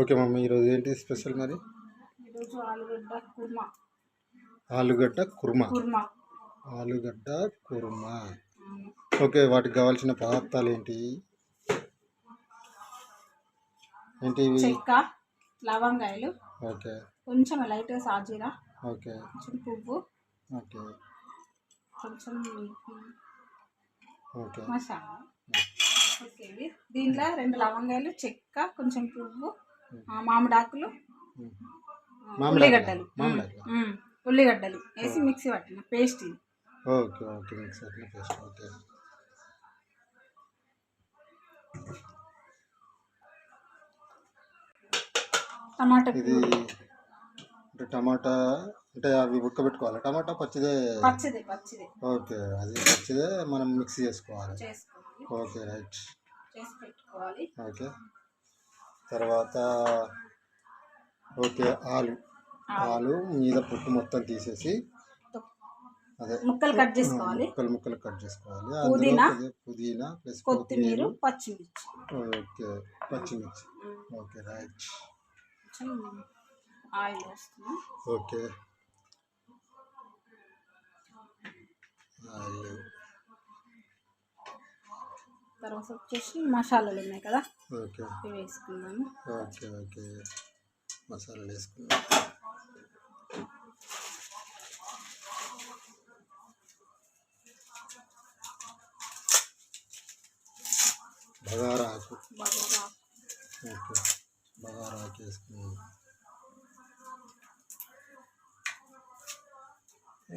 Okay mummy ఈరోజు ఏంటి special మరి? ఈరోజు ఆలుగడ్డ కుర్మా. ఆలుగడ్డ కుర్మా. కుర్మా. ఆలుగడ్డ కుర్మా. ఓకే వాటికి కావాల్సిన పదార్థాలు ఏంటి? ఏంటి చెక్క లవంగాయలు. ఓకే. కొంచెం లైట్గా సాజీరా. ఓకే. కొంచెం పువ్వు. ఓకే. కొంచెం ఓకే. మసాలా. ఓకే. దీంట్లో రెండు లవంగాయలు చెక్క కొంచెం పువ్వు. మామిడాకులు? ఉల్లిగడ్డలు. ఉల్లిగడ్డలు వేసి మిక్సీ పట్టిన పేస్ట్ ఇది. ఓకే ఓకే మిక్స్ అట్లా పేస్ట్ ఓకే. టమాటా ఇది అంటే టమాటా అంటే అవి ఉడకబెట్టుకోవాలి? టమాటా పచ్చిదే? పచ్చిది పచ్చిది. ఓకే అది పచ్చిదే మనం మిక్స్ చేసుకోవాలి. చేసుకోవాలి. Okay right. చేసి పెట్టుకోవాలి. ఓకే. తర్వాత ఓకే ఆలు. ఆలు. మీద పొట్టు మొత్తం తీసేసి అదే. ముక్కలు కట్ చేసుకోవాలి. ముక్కలు ముక్కలు కట్ చేసుకోవాలి. పుదీనా, పుదీనా ప్లస్ కొత్తిమీర పచ్చిమిర్చి. ఓకే పచ్చిమిర్చి. Okay right. ఆయిల్ వేస్తున్నాం. ఓకే. ఆలు తర్వాత వచ్చేసి మసాలాలు ఉన్నాయి కదా? ఓకే. ఇవి వేసుకుందాము. Okay okay. మసాలాలు వేసుకున్నాం బగారా ఆకు బాగా ఓకే బగారా ఆకు వేసుకున్నాం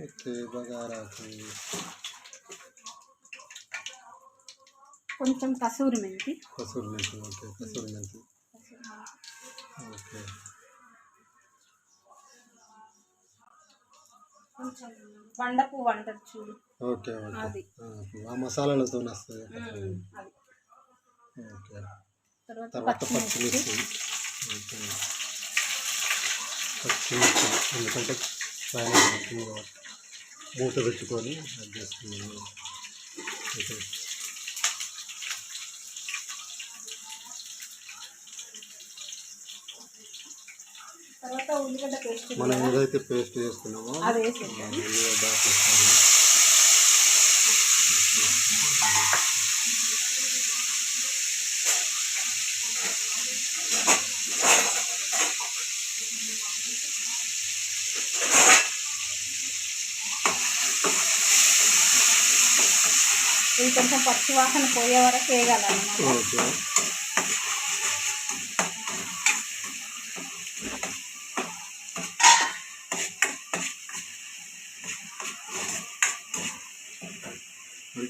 ఓకే బగారా ఆకు కొంచెం కసూరి మెంతి. కసూరి మెంతి ఓకే కసూరి మెంతి. ఓకే. కొంచెం బండ పువ్వు అంటారు చూడు. Okay okay. అది. ఆ, మసాలాలతో వస్తుంది అది. ఓకే. తర్వాత తర్వాత పచ్చిమిర్చి. పచ్చిమిర్చి. ఓకే. పచ్చిమిర్చి. ఎందుకంటే పైన ఉంటుంది కాబట్టి మూత పెట్టుకొని అది చేసుకున్నాను ఓకే. తర్వాత ఉల్లిగడ్డ పేస్ట్ మనం ఏదైతే పేస్ట్ చేసుకున్నామో అది వేసేద్దాం. ఉల్లిగడ్డ. ఇది కొంచెం పచ్చి వాసన పోయే వరకు వేయగలన్నమాట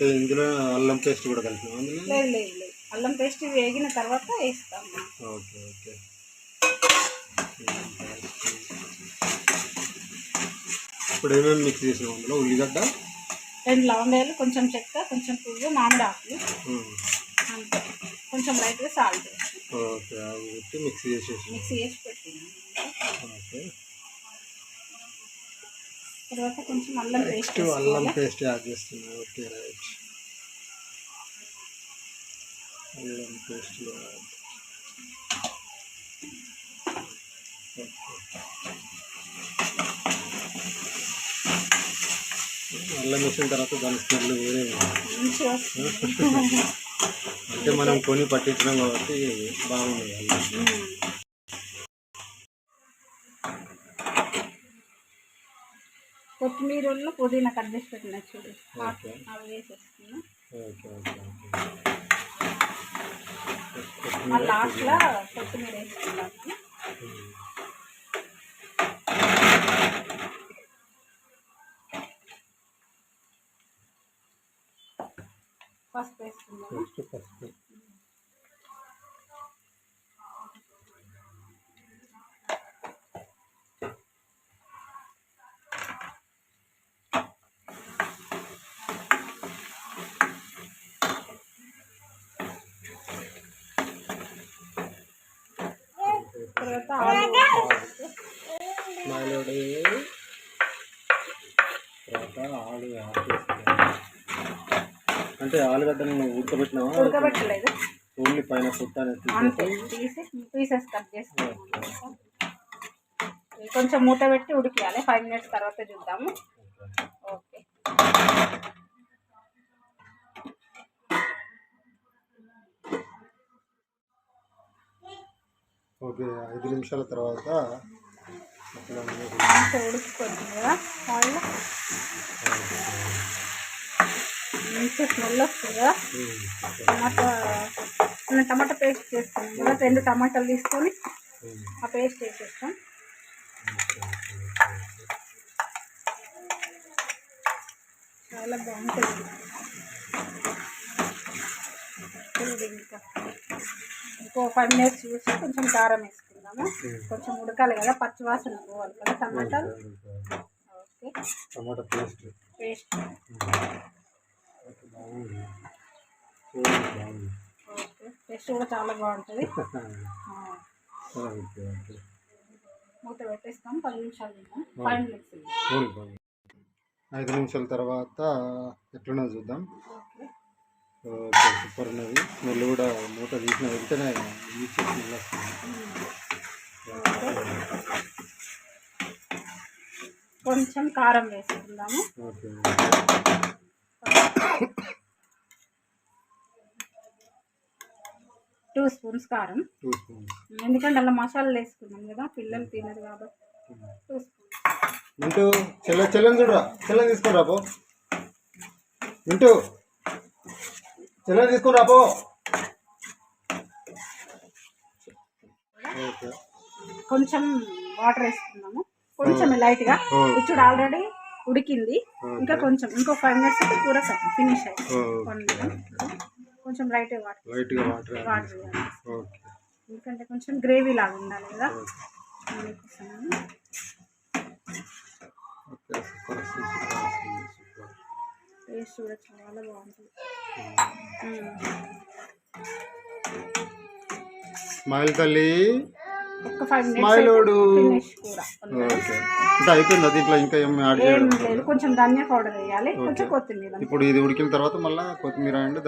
అంటే ఇందులో అల్లం పేస్ట్ కూడా కలిపినాం అందులో? లేదు లేదు లేదు. అల్లం పేస్ట్ వేగిన తర్వాత వేస్తాం. Okay okay. ఇప్పుడు ఏమేమి మిక్స్ చేసినాం అందులో? ఉల్లిగడ్డ? రెండు లవంగాయలు కొంచెం చెక్క కొంచెం పువ్వు మామిడి ఆకులు. అంతే. కొంచెం లైట్గా సాల్ట్ ఓకే అవి మిక్స్ చేసేసి. మిక్సీ చేసి పెట్టినాం. ఓకే. తర్వాత కొంచెం అల్లం పేస్ట్ అల్లం పేస్ట్ యాడ్ చేస్తున్నాం. ఓకే రైట్ అల్లం పేస్ట్ అల్లం వేసిన తర్వాత దాని స్మెల్ వేరే అంటే మనం కొని పట్టించినాం కాబట్టి బాగుంది. అల్లం ఉన్న పుదీనా కట్ చేసి పెట్టిన చూడు. అవి వేసేస్తున్నా మళ్ళీ లాస్ట్లో కొత్తిమీర వేసుకున్నాము పసుపు వేసుకున్నాము తర్వాత ఆలు తర్వాత ఆలు అంటే ఆలుగడ్డను ఉడకబెట్టినావా ఉడకబెట్టలేదు. ఓన్లీ పైన పుట్ట తీసి పీసెస్ కట్ చేసుకుంటాం కొంచెం మూత పెట్టి ఉడికియాలి. ఫైవ్ మినిట్స్ తర్వాత చూద్దాము. ఓకే ఐదు నిమిషాల తర్వాత అట్లా అనేది మంచిగా ఉడికిపోతుంది కదా ఆయిల్ మంచి స్మెల్ వస్తుంది కదా టమాటా మనం టమాటా పేస్ట్ చేస్తాం కదా రెండు టమాటాలు తీసుకొని ఆ పేస్ట్ వేసేస్తాం. చాలా బాగుంటుంది. ఇంకా ఇంకో ఫైవ్ మినిట్స్ చూసి కొంచెం కారం వేసుకుందాము? కొంచెం ఉడకాలి కదా పచ్చివాసన పోవాలి కదా టమాటాలు ఓకే టమాటా పేస్ట్. పేస్ట్. ఓకే. టేస్ట్ కూడా చాలా బాగుంటుంది. మూత పెట్టేస్తాం పది నిమిషాలు ఫైవ్ మినిట్స్ ఐదు నిమిషాల తర్వాత ఎట్లున్నది చూద్దాం. సూపర్ ఉన్నది. స్మెల్ కూడా మూత తీసిన వెంటనే ఈ స్మెల్ వస్తుంది కొంచెం కారం వేసుకుందాము. టూ స్పూన్స్ కారం. Two spoons. ఎందుకంటే అలా మసాలాలు వేసుకున్నాం కదా పిల్లలు తినరు కాబట్టి. Two spoons. మింటూ చెల్ల చెల్లని చూడరా? చెల్లని తీసుకురా పో మింటూ. చెల్లని తీసుకురా పో. ఓకే. కొంచెం వాటర్ వేసుకుందాము. కొంచెం లైట్గా. ఇచ్చుడు ఆల్రెడీ ఉడికింది. ఇంకా కొంచెం ఇంకో ఫైవ్ మినిట్స్ అయితే కూర ఫినిష్ అయ్యింది ఓ. కొంచెం లైట్ వాటర్ లైట్గా వాటర్ వాటర్ వేయాలి. ఓకే. ఎందుకంటే కొంచెం గ్రేవీ లాగా ఉండాలి కదా. టేస్ట్ కూడా చాలా బాగుంటుంది. స్మైల్ తల్లి. ఓకే. అంటే అయిపోయిందా దీంట్లో ఇంకా ఏం యాడ్ చేయడం కొంచెం ధనియా పౌడర్ వేయాలి. కొంచెం కొత్తిమీర. ఇప్పుడు ఇది ఉడికిన తర్వాత మళ్ళీ కొత్తిమీర అండ్